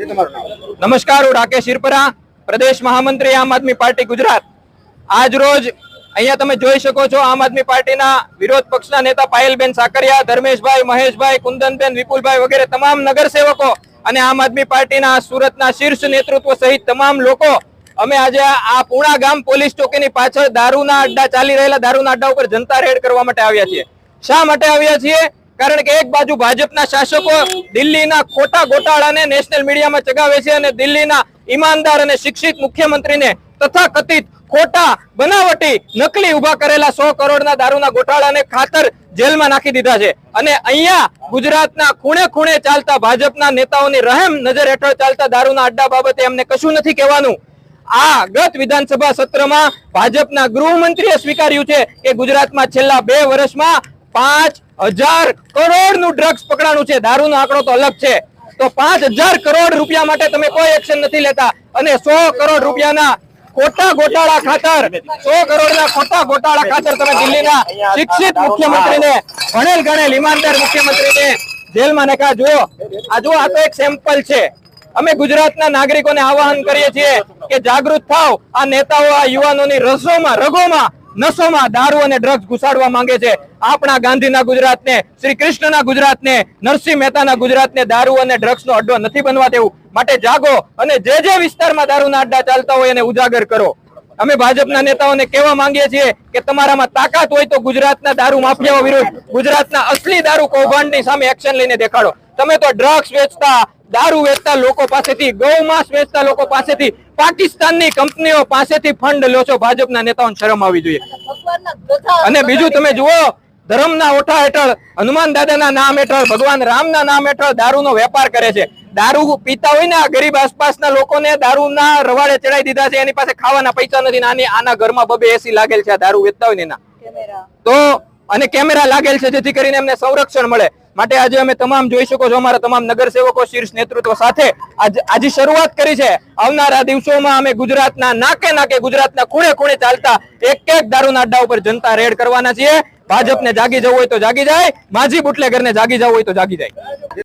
નમસ્કાર, હું રાકેશ શિરપરા પ્રદેશ મહામંત્રી આમ આદમી પાર્ટી ગુજરાત. આજ રોજ અહીંયા તમે જોઈ શકો છો આમ આદમી પાર્ટીના વિરોધ પક્ષના નેતા પાયલબેન સાકરિયા, ધર્મેશભાઈ, મહેશભાઈ, કુંદનબેન, વિપુલભાઈ વગેરે તમામ નગરસેવકો અને આમ આદમી પાર્ટીના સુરતના શીર્ષ નેતૃત્વ સહિત તમામ લોકો અમે આજે આ પૂણા ગામ પોલીસ ચોકીની પાછળ દારૂના અડ્ડા ચાલી રહેલા દારૂના અડ્ડા ઉપર જનતા રેડ કરવા માટે આવ્યા છીએ. શા માટે આવ્યા છીએ? કારણ કે એક બાજુ ભાજપના શાસકો દિલ્હીના ખોટા ગોટાળાને નેશનલ મીડિયામાં ચગાવે છે અને દિલ્હીના ઈમાનદાર અને શિક્ષિત મુખ્યમંત્રીને તથા કથિત ખોટા બનાવટી નકલી ઊભા કરેલા સો કરોડના દારૂના ગોટાળાને ખાતર જેલમાં નાખી દીધા છે. અને અહીંયા ગુજરાતના ખૂણે ખૂણે ચાલતા ભાજપના નેતાઓની રહેમ નજર હેઠળ ચાલતા દારૂના અડ્ડા બાબતે એમને કશું નથી કહેવાનું. આ ગત વિધાનસભા સત્રમાં ભાજપના ગૃહમંત્રીએ સ્વીકાર્યું છે કે ગુજરાતમાં છેલ્લા બે વર્ષમાં પાંચ હજાર કરોડનું ડ્રગ્સ પકડાણું છે. દારૂનો આંકડો તો અલગ છે. તો પાંચ હજાર કરોડ રૂપિયા માટે તમે કોઈ એક્શન નથી લેતા. અને સો કરોડ રૂપિયાના ખોટા ગોટાળા ખાતર, સો કરોડના ખોટા ગોટાળા ખાતર તમે દિલ્હીના શિક્ષિત મુખ્યમંત્રીને, ભણેલ ગણેલ ઈમાનદાર મુખ્યમંત્રીને જેલમાં નાખા જુઓ, આ જુઓ, આ તો એક સેમ્પલ છે. અમે ગુજરાતના નાગરિકોને આવાહન કરીએ છીએ કે જાગૃત થાવ આ નેતાઓ, આ યુવાનોની રસોમાં, રગોમાં નશોમાં દારૂ અને ડ્રગ્સ ઘુસાડવા માંગે છે. આપણા ગાંધીના ગુજરાતને, શ્રી કૃષ્ણના ગુજરાતને, નરસિંહ મહેતાના ગુજરાતને દારૂ અને ડ્રગ્સનો અડ્ડો નથી બનવા દેવું. માટે જાગો અને જે જે વિસ્તારમાં દારૂના અડ્ડા ચાલતા હોય એને ઉજાગર કરો. અમે ભાજપના નેતાઓને કહેવા માંગીએ છીએ કે તમારામાં તાકાત હોય તો ગુજરાતના દારૂ માફિયાઓ વિરુદ્ધ ગુજરાતના અસલી દારૂ કૌભાંડની સામે એક્શન લઈને દેખાડો. તમે તો ડ્રગ્સ વેચતા દારૂ વેચતા લોકો પાસેથી ગૌમાંસ વેચતા લોકો પાસેથી પાકિસ્તાનની કંપનીઓ પાસેથી ફંડ લો છો. ભાજપના નેતાઓને શરમ આવી જોઈએ. અને બીજું તમે જુઓ ધર્મના ઓઠા હેઠળ હનુમાન દાદાના નામ હેઠળ ભગવાન રામના નામ હેઠળ દારૂનો વેપાર કરે છે. દારૂ પીતા હોય ને આ ગરીબ આસપાસના લોકોને દારૂના રવાડે ચડાઈ દીધા છે એની પાસે ખાવાના પૈસા નથી નાની આના ઘરમાં બબે એસી લાગેલ છે આ દારૂ વેચતા હોય ને એના. તો અને કેમેરા લાગેલ છે જેથી કરીને એમને સંરક્ષણ મળે. માટે આજે અમે તમામ જોઈ શકો છો અમારા તમામ નગરસેવકો શીર્ષ નેતૃત્વ સાથે આજે શરૂઆત કરી છે. આવનારા દિવસોમાં અમે ગુજરાતના નાકે નાકે ગુજરાતના ખૂણે ખૂણે ચાલતા એક એક દારૂના અડ્ડા ઉપર જનતા રેડ કરવાના છીએ. ભાજપને જાગી જવું હોય તો જાગી જાય, માજી બુટલેગરને જાગી જવું હોય તો જાગી જાય.